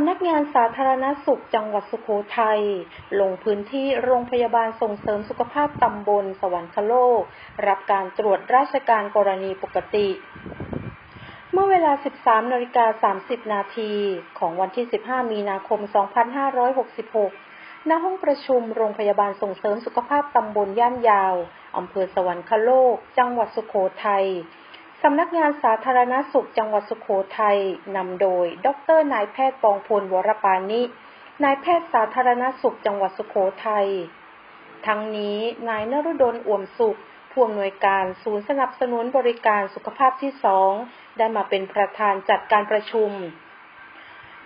ำนักงานสาธารณสุขจังหวัดสุโขทัย ลงพื้นที่โรงพยาบาลส่งเสริมสุขภาพตำบลสวรรคโลก รับการตรวจราชการกรณีปกติ เมื่อเวลา 13นาฬิกา30 นาทีของวันที่ 15 มีนาคม 2566 ณ ห้องประชุมโรงพยาบาลส่งเสริมสุขภาพตำบลย่านยาว อำเภอสวรรคโลก จังหวัดสุโขทัย สำนักงานสาธารณสุขจังหวัดสุโขทัยนำโดย ดรนายแพทย์ปองพลวรปานิ นายแพทย์สาธารณสุขจังหวัดสุโขทัย ทั้งนี้นายนรุดลอ่วมสุขผู้อำนวยการศูนย์สนับสนุนบริการสุขภาพที่สองได้มาเป็นประธานจัดการประชุม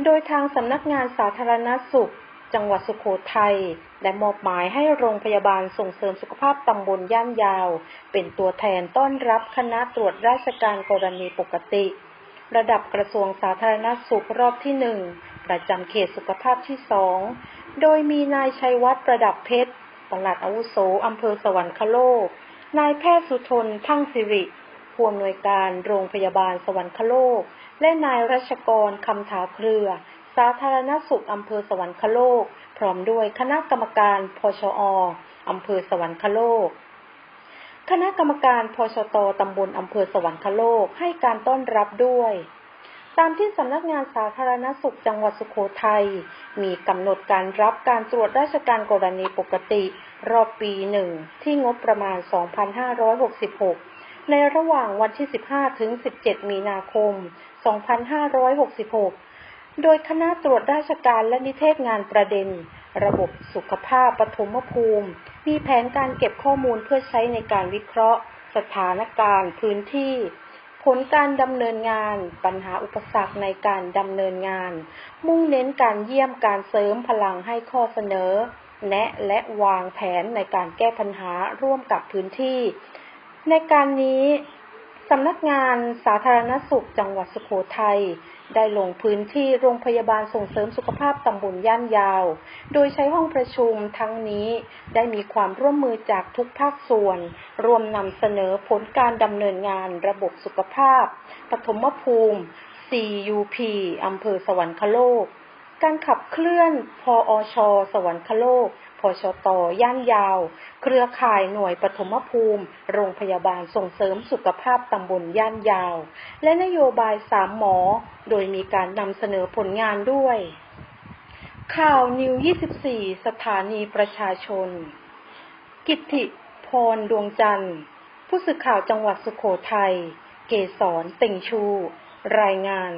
โดยทางสำนักงานสาธารณสุข จังหวัดสุโขทัยได้มอบหมายให้โรงพยาบาลส่งเสริมสุขภาพตำบลย่านยาว เป็นตัวแทนต้อนรับคณะตรวจราชการกรณีปกติ ระดับกระทรวงสาธารณสุขรอบที่หนึ่งประจำเขตสุขภาพที่สองโดยมีนายชัยวัฒน์ประดับเพชรปลัดอาวุโสอำเภอสวรรคโลก นายแพทย์สุทนทั้งสิริผู้อำนวยการโรงพยาบาลสวรรคโลก และนายรัชกรคำถาเครือ สาธารณสุขอำเภอสวรรคโลก พร้อมด้วยคณะกรรมการพชออำเภอสวรรคโลก คณะกรรมการพชตตำบลอำเภอสวรรคโลกให้การต้อนรับด้วย ตามที่สำนักงานสาธารณสุขจังหวัดสุโขทัยมีกำหนดการรับการตรวจราชการกรณีปกติ รอบปีหนึ่งที่งบประมาณ 2,566ในระหว่างวันที่ 15 ถึง 17 มีนาคม 2566 โดยคณะตรวจราชการและนิเทศงานประเด็น ระบบสุขภาพปฐมภูมิ มีแผนการเก็บข้อมูลเพื่อใช้ในการวิเคราะห์ สถานการณ์ พื้นที่ ผลการดำเนินงาน ปัญหาอุปสรรคในการดำเนินงาน มุ่งเน้นการเยี่ยมการเสริมพลังให้ข้อเสนอ แนะและวางแผนในการแก้ปัญหาร่วมกับพื้นที่ ในการนี้ สำนักงานสาธารณสุขจังหวัดสุโขทัยได้ลงพื้นที่โรงพยาบาลส่งเสริมสุขภาพตำบลย่านยาว โดยใช้ห้องประชุมทั้งนี้ได้มีความร่วมมือจากทุกภาคส่วน รวมนำเสนอผลการดำเนินงานระบบสุขภาพ ปฐมภูมิ CUP อำเภอสวรรคโลก การขับเคลื่อนพออช สวรรคโลก พชต ย่านยาว เครือข่ายหน่วยปฐมภูมิ โรงพยาบาลส่งเสริมสุขภาพตำบลย่านยาว และนโยบายสามหมอ โดยมีการนำเสนอผลงานด้วย ข่าวนิว 24 สถานีประชาชน กิตติพรดวงจันทร์ ผู้สื่อข่าวจังหวัดสุโขทัย เกษรเต่งชู รายงาน